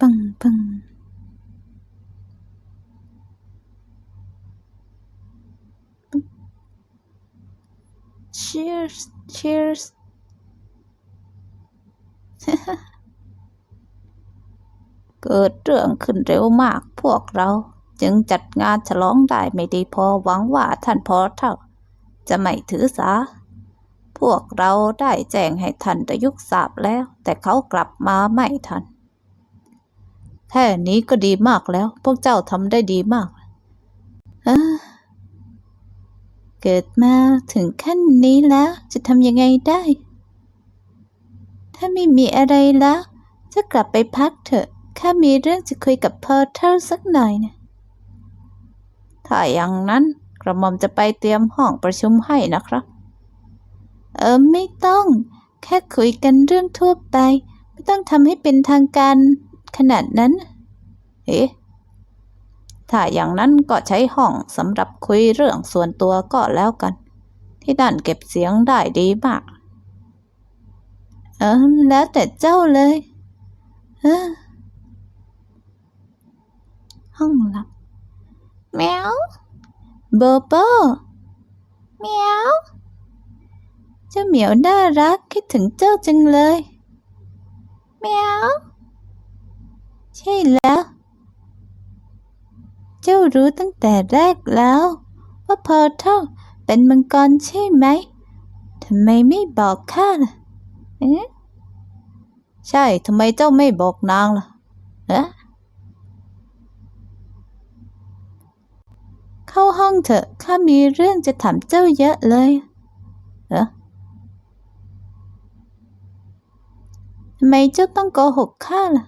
ปังปัง cheers cheers เกิดเรื่องขึ้นเร็วมากพวกเรา จึงจัดงานฉลองได้ไม่ดีพอหวังว่าท่านพอเท่า จะไม่ถือสา พวกเราได้แจ้งให้ท่านประยุกทราบแล้ว แต่เขากลับมาไม่ทัน แค่นี้ก็ดีมากแล้ว พวกเจ้าทำได้ดีมากเออเกิดมาถึงขั้นนี้แล้ว จะทำยังไงได้ ถ้าไม่มีอะไรแล้ว จะกลับไปพักเถอะ ข้ามีเรื่องจะคุยกับพอเทอร์สักหน่อยนะ ถ้าอย่างนั้นกระหม่อมจะไปเตรียมห้องประชุมให้นะครับ เออไม่ต้อง แค่คุยกันเรื่องทั่วไป ไม่ต้องทำให้เป็นทางการ ขนาดนั้น เอ๊ะ ถ้าอย่างนั้นก็ใช้ห้องสำหรับคุยเรื่องส่วนตัวก็แล้วกัน ที่นั่นเก็บเสียงได้ดีมาก เออแล้วแต่เจ้าเลยเออห้องลับแมวโบโบแมวเจ้าเหมียวน่ารักคิดถึงเจ้าจังเลยแมว ใช่แล้ว เจ้ารู้ตั้งแต่แรกแล้ว ว่าพอเท่าเป็นมังกรใช่ไหมทำไมไม่บอกข้าล่ะเอ๊ะใช่ทำไมเจ้าไม่บอกนางล่ะเอะเข้าห้องเถอะข้ามีเรื่องจะถามเจ้าเยอะเลยเอะทำไมเจ้าต้องโกหกข้าล่ะ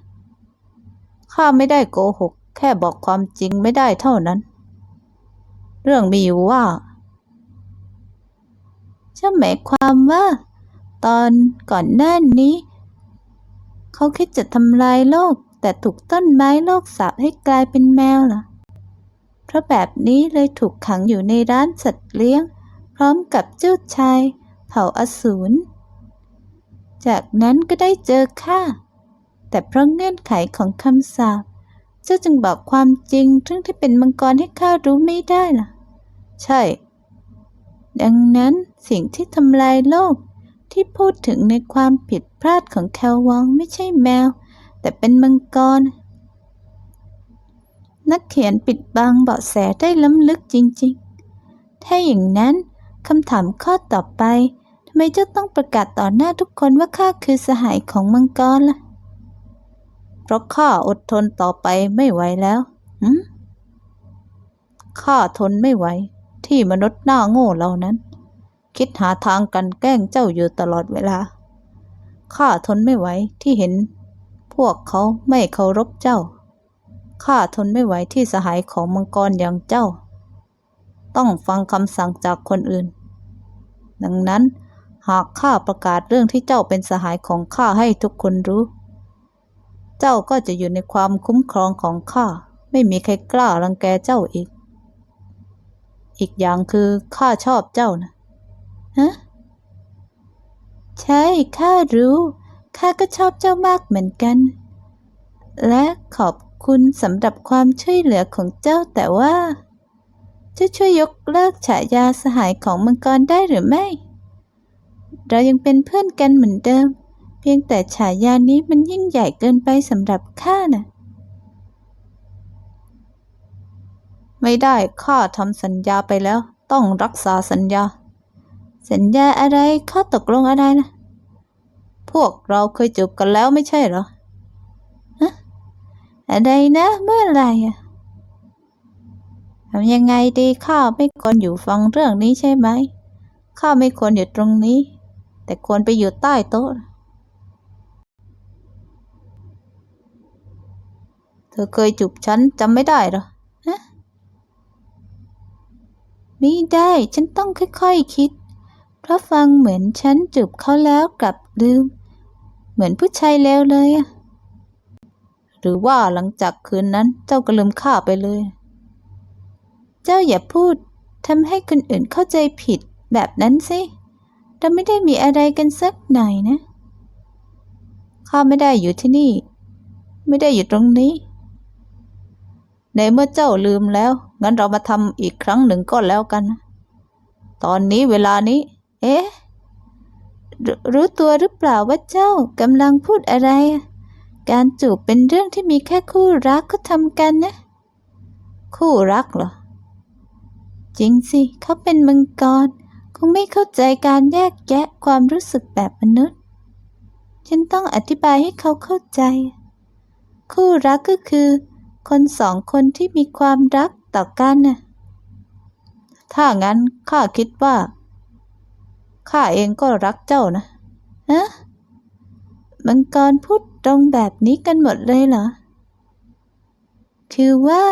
ข้าไม่ได้โกหก แค่บอกความจริงไม่ได้เท่านั้น เรื่องมีอยู่ว่าเจ้าหมายความว่า ตอนก่อนหน้านี้ เขาคิดจะทำลายโลก แต่ถูกต้นไม้โลกสาปให้กลายเป็นแมวเหรอเพราะแบบนี้เลยถูกขังอยู่ในร้านสัตว์เลี้ยง พร้อมกับเจ้าชาย เผ่าอสูร จากนั้นก็ได้เจอข้า แต่เพราะเงื่อนไขของคำสาปเจ้าจึงบอกความจริงทั้งที่เป็นมังกรให้ข้ารู้ไม่ได้ล่ะ ใช่ ดังนั้นสิ่งที่ทำลายโลกที่พูดถึงในความผิดพลาดของแควองไม่ใช่แมว แต่เป็นมังกร นักเขียนปิดบังเบาะแสได้ล้ำลึกจริง ๆ ถ้าอย่างนั้นคำถามข้อต่อไปทำไมเจ้าต้องประกาศต่อหน้าทุกคนว่าข้าคือสหายของมังกรล่ะ เพราะข้าอดทนต่อไปไม่ไหวแล้วหืมข้าทนไม่ไหว ที่มนุษย์หน้าโง่เหล่านั้น คิดหาทางกันแกล้งเจ้าอยู่ตลอดเวลา ข้าทนไม่ไหวที่เห็น พวกเขาไม่เคารพเจ้า ข้าทนไม่ไหวที่สหายของมังกรอย่างเจ้า ต้องฟังคำสั่งจากคนอื่น ดังนั้นหากข้าประกาศเรื่องที่เจ้าเป็นสหายของข้าให้ทุกคนรู้ เจ้าก็จะอยู่ในความคุ้มครองของข้า ไม่มีใครกล้ารังแกเจ้าอีก อีกอย่างคือข้าชอบเจ้านะฮะใช่ข้ารู้ข้าก็ชอบเจ้ามากเหมือนกัน และขอบคุณสำหรับความช่วยเหลือของเจ้าแต่ว่าจ้าช่วยยกเลิกฉายาสหายของมังกรได้หรือไม่ เรายังเป็นเพื่อนกันเหมือนเดิม เพียงแต่ฉายานี้มันยิ่งใหญ่เกินไปสำหรับข้าน่ะ ไม่ได้ข้าทำสัญญาไปแล้ว ต้องรักษาสัญญา สัญญาอะไรข้อตกลงอะไรนะ พวกเราเคยจูบกันแล้วไม่ใช่เหรอฮะอะไรนะ เมื่อไหร่อะทำยังไงดีข้าไม่ควรอยู่ฟังเรื่องนี้ใช่ไหมข้าไม่ควรอยู่ตรงนี้ แต่ควรไปอยู่ใต้โต๊ะ เธอเคยจูบฉันจำไม่ได้เหรอฮะไม่ได้ ฉันต้องค่อยๆคิด เพราะฟังเหมือนฉันจูบเขาแล้วกลับลืม เหมือนผู้ชายเลวเลยอะหรือว่าหลังจากคืนนั้นเจ้าก็ลืมข้าไปเลย เจ้าอย่าพูดทำให้คนอื่นเข้าใจผิดแบบนั้นสิเราไม่ได้มีอะไรกันสักหน่อยนะ ข้าไม่ได้อยู่ที่นี่ ไม่ได้อยู่ตรงนี้ ในเมื่อเจ้าลืมแล้ว งั้นเรามาทำอีกครั้งหนึ่งก็แล้วกัน ตอนนี้เวลานี้ เอ๊ะรรู้ตัวหรือเปล่าว่าเจ้ากำลังพูดอะไร การจูบเป็นเรื่องที่มีแค่คู่รักเขาทำกันนะ คู่รักเหรอ จริงสิ เขาเป็นมังกร คงไม่เข้าใจการแยกแยะความรู้สึกแบบมนุษย์ ฉันต้องอธิบายให้เขาเข้าใจ คู่รักก็คือ คนสองคนที่มีความรักต่อกันน่ะถ้างั้นข้าคิดว่า ข้าเองก็รักเจ้านะฮะมังกรพูดตรงแบบนี้กันหมดเลยเหรอ คือว่า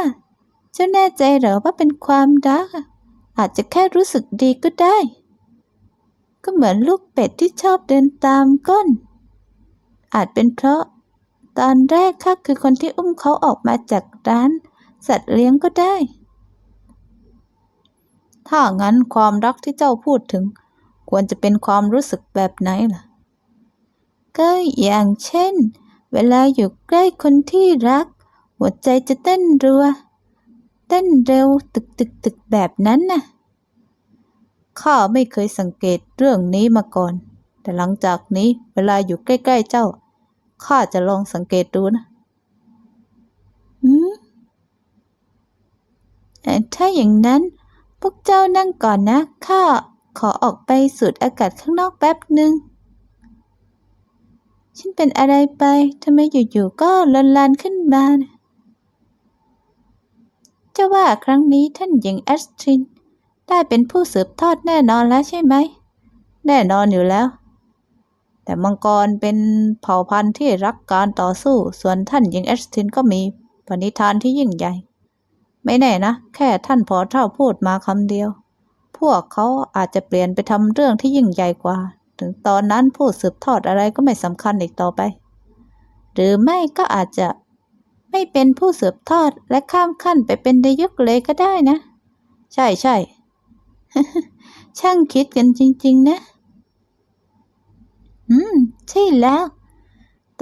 เจ้าแน่ใจเหรอว่าเป็นความรักอะอาจจะแค่รู้สึกดีก็ได้ ก็เหมือนลูกเป็ดที่ชอบเดินตามก้น อาจเป็นเพราะ ตอนแรกข้าคือคนที่อุ้มเขาออกมาจากร้าน สัตว์เลี้ยงก็ได้ ถ้างั้นความรักที่เจ้าพูดถึง ควรจะเป็นความรู้สึกแบบไหนล่ะ ก็อย่างเช่น เวลาอยู่ใกล้คนที่รัก หัวใจจะเต้นรัว เต้นเร็วตึกตึกตึกแบบนั้นน่ะข้าไม่เคยสังเกตเรื่องนี้มาก่อน แต่หลังจากนี้เวลาอยู่ใกล้ ๆ เจ้า ข้าจะลองสังเกตดูนะอืมถ้าอย่างนั้น พวกเจ้านั่งก่อนนะ ข้าขอออกไปสูดอากาศข้างนอกแป๊บหนึ่งฉันเป็นอะไรไปทำไมอยู่ๆก็ลนลานขึ้นมานะเจ้าว่าครั้งนี้ท่านหญิงแอสทริน ได้เป็นผู้สืบทอดแน่นอนแล้วใช่ไหม แน่นอนอยู่แล้ว แต่มังกรเป็นเผ่าพันธุ์ที่รักการต่อสู้ ส่วนท่านหญิงแอสทรินก็มีปณิธานที่ยิ่งใหญ่ ไม่แน่นะ แค่ท่านพอเท่าพูดมาคำเดียว พวกเขาอาจจะเปลี่ยนไปทำเรื่องที่ยิ่งใหญ่กว่า ถึงตอนนั้นผู้สืบทอดอะไรก็ไม่สำคัญอีกต่อไป หรือไม่ก็อาจจะไม่เป็นผู้สืบทอดและข้ามขั้นไปเป็นดยุคเลยก็ได้นะ ใช่ใช่ช่างคิดกันจริง ๆ นะ อืม ใช่แล้ว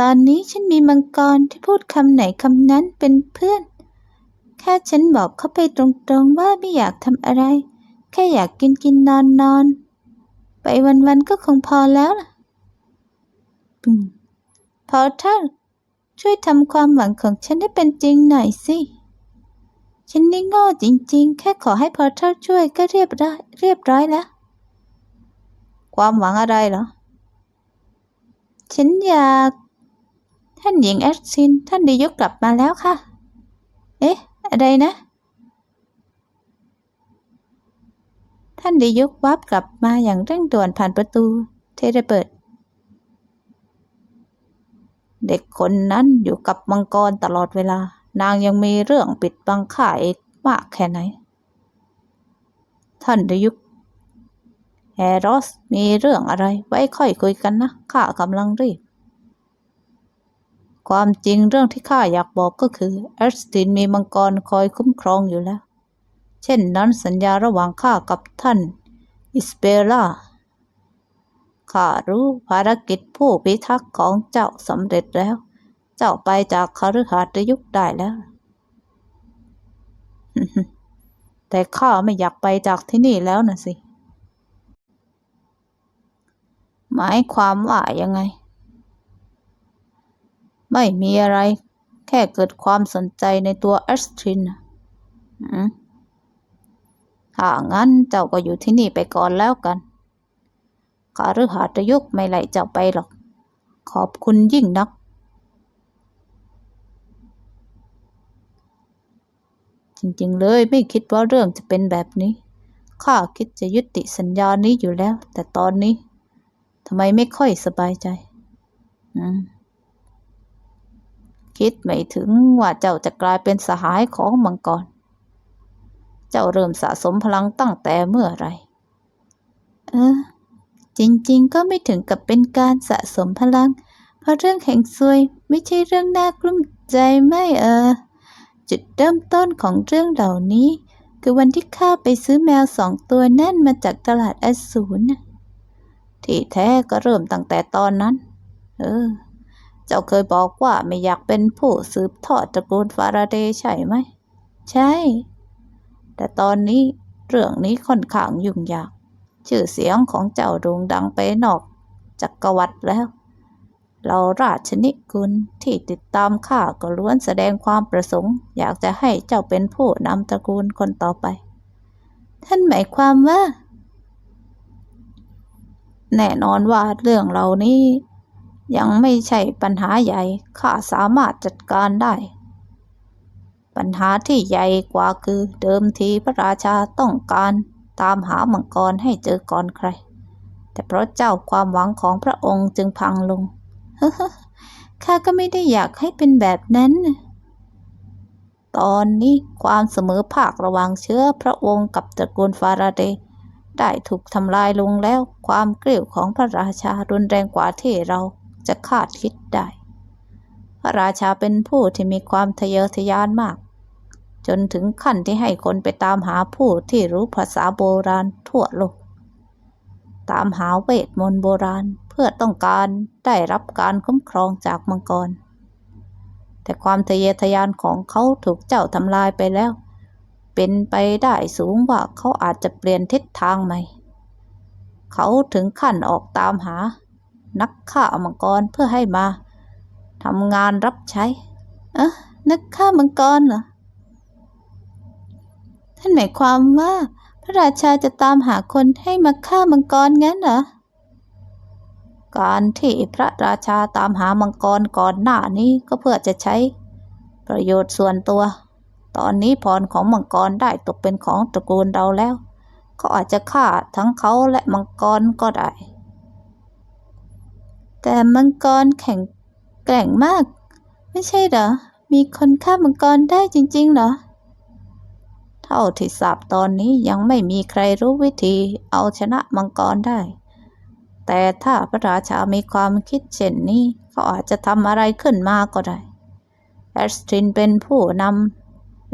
ตอนนี้ฉันมีมังกรที่พูดคำไหนคำนั้นเป็นเพื่อน แค่ฉันบอกเขาไปตรงๆว่าไม่อยากทำอะไร แค่อยากกินกินนอนนอนไปวันๆก็คงพอแล้วล่ะอืมพอท่านช่วยทำความหวังของฉันให้เป็นจริงหน่อยสิ ฉันนี่โง่จริง ๆ แค่ขอให้พอเท่าช่วยก็เรียบร้อยเรียบร้อยแล้ว ความหวังอะไรเหรอ ฉันอยาก ท่านหญิงแอชซิน ท่านไดียกกลับมาแล้วค่ะ เอ๊ะ อะไรนะ ท่านไดียกวับกลับมาอย่างเร่งด่วนผ่านประตู เทเลเบิด เด็กคนนั้นอยู่กับมังกรตลอดเวลา นางยังมีเรื่องปิดบังข้าเอกมากแค่ไหน ท่านได้ยุก แฮร์รอสมีเรื่องอะไรไว้ค่อยคุยกันนะ ข้ากำลังรีบ ความจริงเรื่องที่ข้าอยากบอกก็คือแอสตินมีมังกรคอยคุ้มครองอยู่แล้ว เช่นนั้นสัญญาระหว่างข้ากับท่าน อิสเบล่าข้ารู้ภารกิจผู้พิทักษ์ของเจ้าสำเร็จแล้ว เจ้าไปจากคฤหาสน์ยุคได้แล้ว แต่ข้าไม่อยากไปจากที่นี่แล้วนะสิ หมายความว่ายังไง ไม่มีอะไร แค่เกิดความสนใจในตัวแอสทรินน่ะอืมถ้างั้นเจ้าก็อยู่ที่นี่ไปก่อนแล้วกันคาฤหาสน์ยุคไม่ไหลเจ้าไปหรอก ขอบคุณยิ่งนัก จริงๆเลยไม่คิดว่าเรื่องจะเป็นแบบนี้ ข้าคิดจะยุติสัญญานี้อยู่แล้ว แต่ตอนนี้ ทำไมไม่ค่อยสบายใจคิดไม่ถึงว่าเจ้าจะกลายเป็นสหายของมังกร เจ้าเริ่มสะสมพลังตั้งแต่เมื่อไหรเออ จริงๆ ก็ไม่ถึงกับเป็นการสะสมพลัง เพราะเรื่องแห่งซวยไม่ใช่เรื่องน่ากลุ้มใจไม่เออ จุดเริ่มต้นของเรื่องเหล่านี้ คือวันที่ข้าไปซื้อแมวสองตัวนั่นมาจากตลาดอสูรนะ ที่แท้ก็เริ่มตั้งแต่ตอนนั้น เออ เจ้าเคยบอกว่าไม่อยากเป็นผู้สืบทอดตระกูลฟาราเดย์ใช่ไหม ใช่ แต่ตอนนี้เรื่องนี้ค่อนข้างยุ่งยาก ชื่อเสียงของเจ้าโด่งดังไปนอกจักรวรรดิแล้ว เราราชนิกุลที่ติดตามข้าก็ล้วนแสดงความประสงค์ อยากจะให้เจ้าเป็นผู้นำตระกูลคนต่อไป ท่านหมายความว่า แน่นอนว่าเรื่องเหล่านี้ ยังไม่ใช่ปัญหาใหญ่ ข้าสามารถจัดการได้ ปัญหาที่ใหญ่กว่าคือเดิมทีพระราชาต้องการตามหามังกรให้เจอก่อนใคร แต่เพราะเจ้าความหวังของพระองค์จึงพังลง ข้าก็ไม่ได้อยากให้เป็นแบบนั้น ตอนนี้ความเสมอภาคระหว่างเชื้อพระองค์กับตระกูลฟาราเดย์ ได้ถูกทำลายลงแล้ว ความเกลียวของพระราชารุนแรงกว่าที่เราจะคาดคิดได้ พระราชาเป็นผู้ที่มีความทะเยอทะยานมาก จนถึงขั้นที่ให้คนไปตามหาผู้ที่รู้ภาษาโบราณทั่วโลก ตามหาเวทมนต์โบราณเพื่อต้องการได้รับการคุ้มครองจากมังกร แต่ความทะเยอทะยานของเขาถูกเจ้าทำลายไปแล้ว เป็นไปได้สูงว่าเขาอาจจะเปลี่ยนทิศทางใหม่ เขาถึงขั้นออกตามหา นักฆ่ามังกรเพื่อให้มาทำงานรับใช้ เอะนักฆ่ามังกรเหรอ ท่านหมายความว่า พระราชาจะตามหาคนให้มาฆ่ามังกรงั้นเหรอ การที่พระราชาตามหามังกรก่อนหน้านี้ก็เพื่อจะใช้ ประโยชน์ส่วนตัว ตอนนี้พรของมังกรได้ตกเป็นของตระกูลเราแล้วเขาอาจจะฆ่าทั้งเขาและมังกรก็ได้ แต่มังกรแข็งแกร่งมาก ไม่ใช่เหรอ มีคนฆ่ามังกรได้จริง ๆ เหรอ เท่าที่ทราบตอนนี้ยังไม่มีใครรู้วิธีเอาชนะมังกรได้ แต่ถ้าพระราชามีความคิดเช่นนี้ เขาอาจจะทำอะไรขึ้นมาก็ได้ แอสตรินเป็นผู้นำ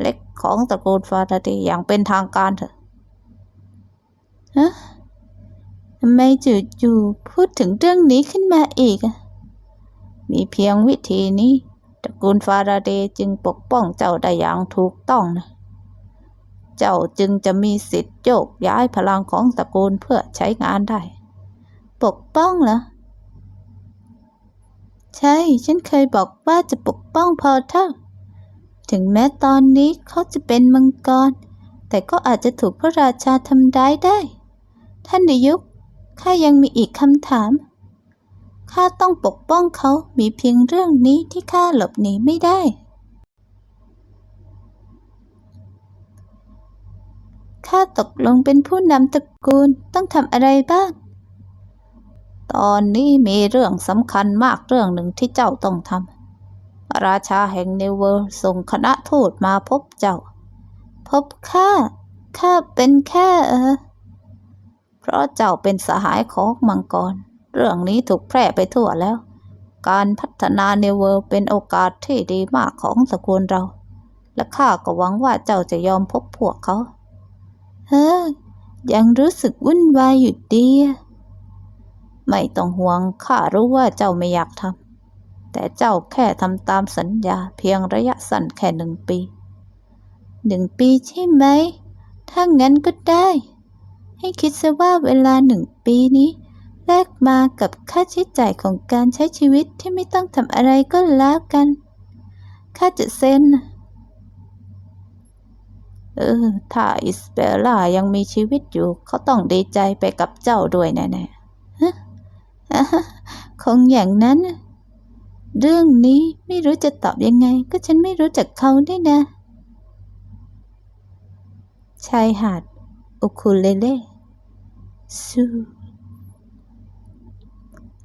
เล็กของตระกูลฟาราเดย์อย่างเป็นทางการเถอะฮะทำไมจู่ๆพูดถึงเรื่องนี้ขึ้นมาอีก มีเพียงวิธีนี้ตระกูลฟาราเดย์จึงปกป้องเจ้าได้อย่างถูกต้องนะ เจ้าจึงจะมีสิทธิ์โยกย้ายพลังของตระกูลเพื่อใช้งานได้ ปกป้องเหรอ ใช่ ฉันเคยบอกว่าจะปกป้องพอเท่า ถึงแม้ตอนนี้เขาจะเป็นมังกร แต่ก็อาจจะถูกพระราชาทำร้ายได้ ท่านนายกข้ายังมีอีกคำถาม ข้าต้องปกป้องเขา มีเพียงเรื่องนี้ที่ข้าหลบหนีไม่ได้ ข้าตกลงเป็นผู้นำตระกูลต้องทำอะไรบ้าง ตอนนี้มีเรื่องสำคัญมากเรื่องหนึ่งที่เจ้าต้องทำ ราชาแห่งเนเวอร์ส่งคณะทูตมาพบเจ้า พบข้า ข้าเป็นแค่เออ เพราะเจ้าเป็นสหายของมังกร เรื่องนี้ถูกแพร่ไปทั่วแล้ว การพัฒนาเนเวอร์เป็นโอกาสที่ดีมากของตระกูลเรา และข้าก็หวังว่าเจ้าจะยอมพบพวกเขา เฮ้อ ยังรู้สึกวุ่นวายอยู่ดี ไม่ต้องห่วงข้ารู้ว่าเจ้าไม่อยากทำ แต่เจ้าแค่ทำตามสัญญาเพียงระยะสั้นแค่หนึ่งปี หนึ่งปีใช่ไหม ถ้างั้นก็ได้ ให้คิดซะว่าเวลาหนึ่งปีนี้แลกมากับค่าใช้จ่ายของการใช้ชีวิตที่ไม่ต้องทำอะไรก็แล้วกันข้าจะเซ็นเออ ถ้าอิสเบลล่ายังมีชีวิตอยู่ เขาต้องดีใจไปกับเจ้าด้วยแน่ๆฮะอ่คงอย่างนั้น เรื่องนี้ไม่รู้จะตอบยังไง ก็ฉันไม่รู้จักเขาได้นะ ชายหาดอุคุเลเล่ซู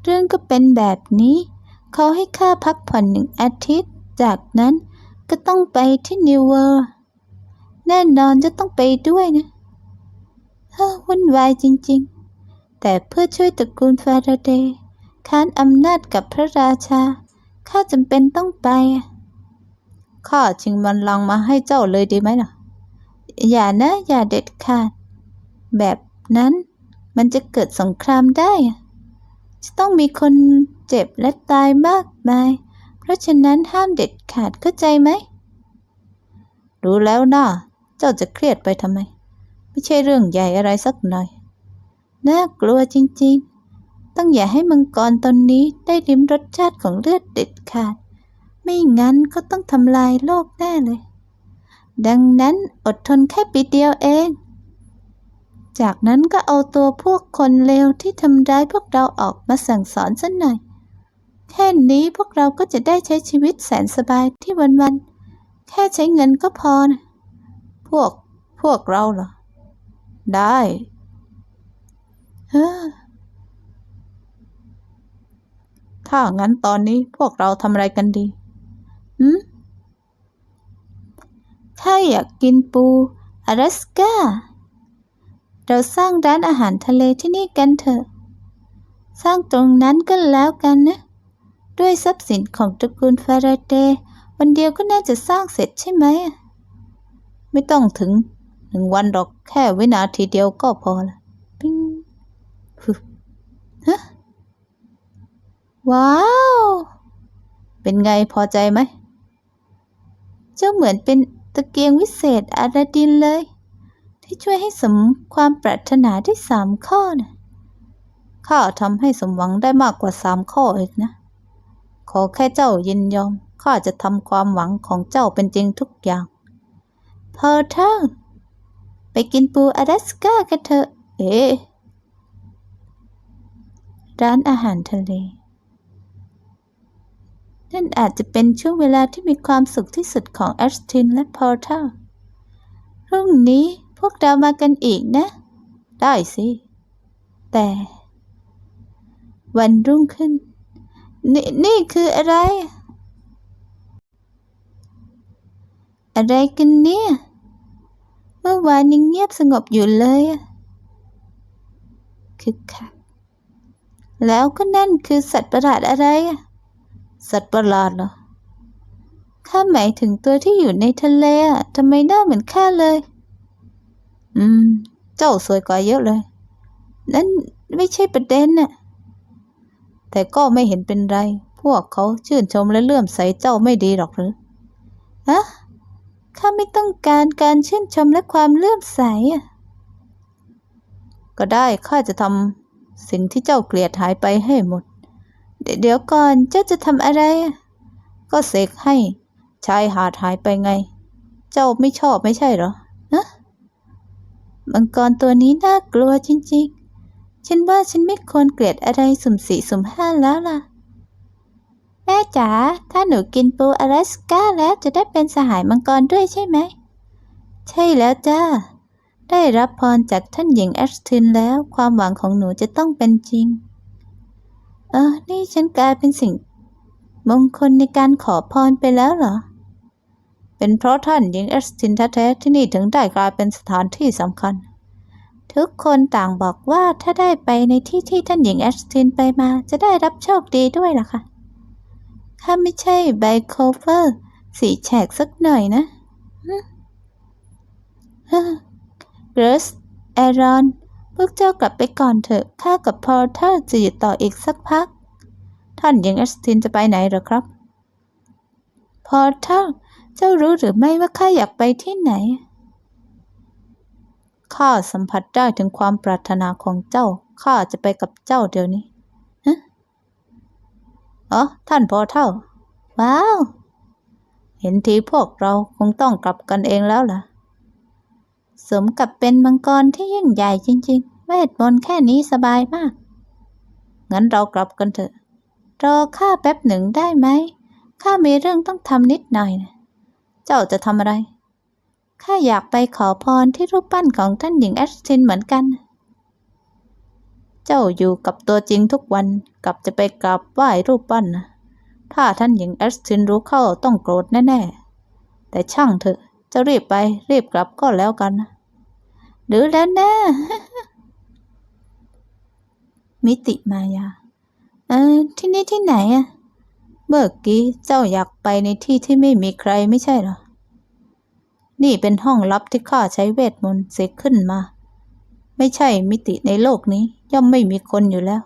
เรื่องก็เป็นแบบนี้ เขาให้ค่าพักผ่อนหนึ่งอาทิตย์ จากนั้นก็ต้องไปที่นิวเวอร์แน่นอนจะต้องไปด้วยนะเฮ้อวุ่นวายจริงๆ แต่เพื่อช่วยตระกูลฟาราเดย์ค้านอำนาจกับพระราชา ข้าจำเป็นต้องไป ข้าชิงมันลังก์มาให้เจ้าเลยดีไหมล่ะ อย่านะ อย่าเด็ดขาด แบบนั้นมันจะเกิดสงครามได้ จะต้องมีคนเจ็บและตายมากมาย เพราะฉะนั้นห้ามเด็ดขาดเข้าใจไหม รู้แล้วนะเจ้าจะเครียดไปทำไม ไม่ใช่เรื่องใหญ่อะไรสักหน่อย น่ากลัวจริง ๆ ต้องอย่าให้มังกรตนนี้ได้ริมรสชาติของเลือดเด็ดขาด ไม่งั้นก็ต้องทำลายโลกแน่เลย ดังนั้นอดทนแค่ปีเดียวเอง จากนั้นก็เอาตัวพวกคนเลวที่ทำร้ายพวกเราออกมาสั่งสอนสักหน่อย แค่นี้พวกเราก็จะได้ใช้ชีวิตแสนสบายที่วันๆ แค่ใช้เงินก็พอนะพวกพวกเราเหรอ ได้เฮ้อ ถ้างั้นตอนนี้พวกเราทำอะไรกันดีหืมถ้าอยากกินปูอลาสก้า เราสร้างร้านอาหารทะเลที่นี่กันเถอะ สร้างตรงนั้นก็แล้วกันนะ ด้วยทรัพย์สินของตระกูลฟาราเดย์วันเดียวก็น่าจะสร้างเสร็จใช่ไหม ไม่ต้องถึงหนึ่งวันหรอกแค่วินาทีเดียวก็พอละ ปิ้งฮึ ว้าว เป็นไงพอใจไหม เจ้าเหมือนเป็นตะเกียงวิเศษอาลาดินเลย ที่ช่วยให้สมความปรารถนาได้สามข้อนะข้าทำให้สมหวังได้มากกว่าสามข้ออีกนะ ขอแค่เจ้ายินยอมข้าจะทำความหวังของเจ้าเป็นจริงทุกอย่าง พอเถอะไปกินปูอลาสก้ากันเถอะ เอ๊ร้านอาหารทะเล นั่นอาจจะเป็นช่วงเวลาที่มีความสุขที่สุดของแอชตินและพอร์เทลพรุ่งนี้พวกเรามากันอีกนะ ได้สิ แต่ วันรุ่งขึ้น นี่นี่คืออะไร อะไรกันเนี่ย เมื่อวานยังเงียบสงบอยู่เลยคึกคักแล้วก็นั่นคือสัตว์ประหลาดอะไรอะ สัตว์ประหลาดเหรอข้าหมายถึงตัวที่อยู่ในทะเลอะทำไมหน้าเหมือนข้าเลย อืม เจ้าสวยกว่าเยอะเลย นั่นไม่ใช่ประเด็นน่ะ แต่ก็ไม่เห็นเป็นไร พวกเขาชื่นชมและเลื่อมใสเจ้าไม่ดีหรอกหรือฮะข้าไม่ต้องการการชื่นชมและความเลื่อมใสอะ ก็ได้ข้าจะทำสิ่งที่เจ้าเกลียดหายไปให้หมด เดี๋ยวก่อนเจ้าจะทำอะไร ก็เสกให้ ชายหาดหายไปไง เจ้าไม่ชอบไม่ใช่เหรอฮะมังกรตัวนี้น่ากลัวจริงๆ ฉันว่าฉันไม่ควรเกลียดอะไรสุ่มสี่สุ่มห้าแล้วล่ะ แม่จ๋าถ้าหนูกินปูอลาสก้าแล้วจะได้เป็นสหายมังกรด้วยใช่ไหม ใช่แล้วจ้า ได้รับพรจากท่านหญิงแอชทินแล้วความหวังของหนูจะต้องเป็นจริง เออ นี่ฉันกลายเป็นสิ่ง มงคลในการขอพรไปแล้วเหรอ เป็นเพราะท่านหญิงแอชทินแท้ๆที่นี่ถึงได้กลายเป็นสถานที่สำคัญ ทุกคนต่างบอกว่าถ้าได้ไปในที่ที่ท่านหญิงแอชทินไปมาจะได้รับโชคดีด้วยล่ะค่ะข้าไม่ใช่ไบโคเวอร์สีแฉกสักหน่อยนะเกรสแอรอน พวกเจ้ากลับไปก่อนเถอะ ข้ากับพอเทอร์จะอยู่ต่ออีกสักพัก ท่านหญิงแอสตินจะไปไหนเหรอครับ พอเทอร์ เจ้ารู้หรือไม่ว่าข้าอยากไปที่ไหน ข้าสัมผัสได้ถึงความปรารถนาของเจ้า ข้าจะไปกับเจ้าเดี๋ยวนี้ฮะอ๋อ ท่านพอเทอร์ว้าว เห็นทีพวกเราคงต้องกลับกันเองแล้วล่ะ สมกับเป็นมังกรที่ยิ่งใหญ่จริงๆเวทมนต์แค่นี้สบายมาก งั้นเรากลับกันเถอะ รอข้าแป๊บหนึ่งได้ไหม ข้ามีเรื่องต้องทำนิดหน่อยนะเจ้าจะทำอะไร ข้าอยากไปขอพรที่รูปปั้นของท่านหญิงแอชตินเหมือนกัน เจ้าอยู่กับตัวจริงทุกวันกลับจะไปกราบไหว้รูปปั้นนะถ้าท่านหญิงแอชตินรู้เข้าต้องโกรธแน่ๆ แต่ช่างเถอะ จะรีบไปรีบกลับก็แล้วกันนะหรือแล้วนะ มิติมายา เออ ที่นี่ที่ไหนอะเมื่อกี้เจ้าอยากไปในที่ที่ไม่มีใครไม่ใช่หรอ นี่เป็นห้องลับที่ข้าใช้เวทมนต์เสกขึ้นมา ไม่ใช่มิติในโลกนี้ ย่อมไม่มีคนอยู่แล้ว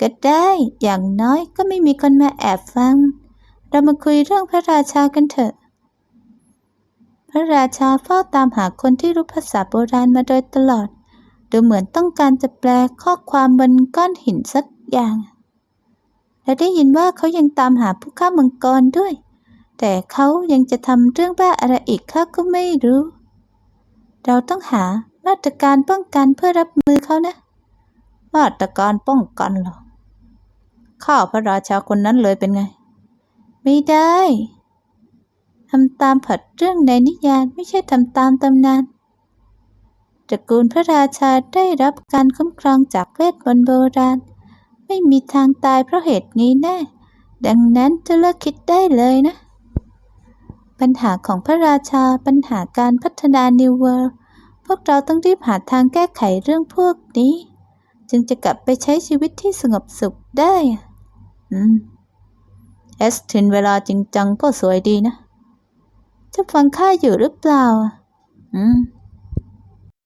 ก็ได้ อย่างน้อยก็ไม่มีคนมาแอบฟัง เรามาคุยเรื่องพระราชากันเถอะ พระราชาเฝ้าตามหาคนที่รู้ภาษาโบราณมาโดยตลอด ดูเหมือนต้องการจะแปลข้อความบนก้อนหินสักอย่าง และได้ยินว่าเขายังตามหาผู้ฆ่ามังกรด้วย แต่เขายังจะทำเรื่องบ้าอะไรอีกข้าก็ไม่รู้ เราต้องหามาตรการป้องกันเพื่อรับมือเขานะ มาตรการป้องกันเหรอข้าพระราชาคนนั้นเลยเป็นไง ไม่ได้ ทำตามผัดเรื่องในนิยายไม่ใช่ทำตามตำนานตระกูลพระราชาได้รับการคุ้มครองจากเวทมนต์โบราณ ไม่มีทางตายเพราะเหตุนี้แน่ ดังนั้นจะเลิกคิดได้เลยนะ ปัญหาของพระราชาปัญหาการพัฒนานิวเวิร์พวกเราต้องรีบหาทางแก้ไขเรื่องพวกนี้ จึงจะกลับไปใช้ชีวิตที่สงบสุขได้อะอืม เอสทินเวลาจริงจังก็สวยดีนะ จะฟังข้าอยู่หรือเปล่า อืม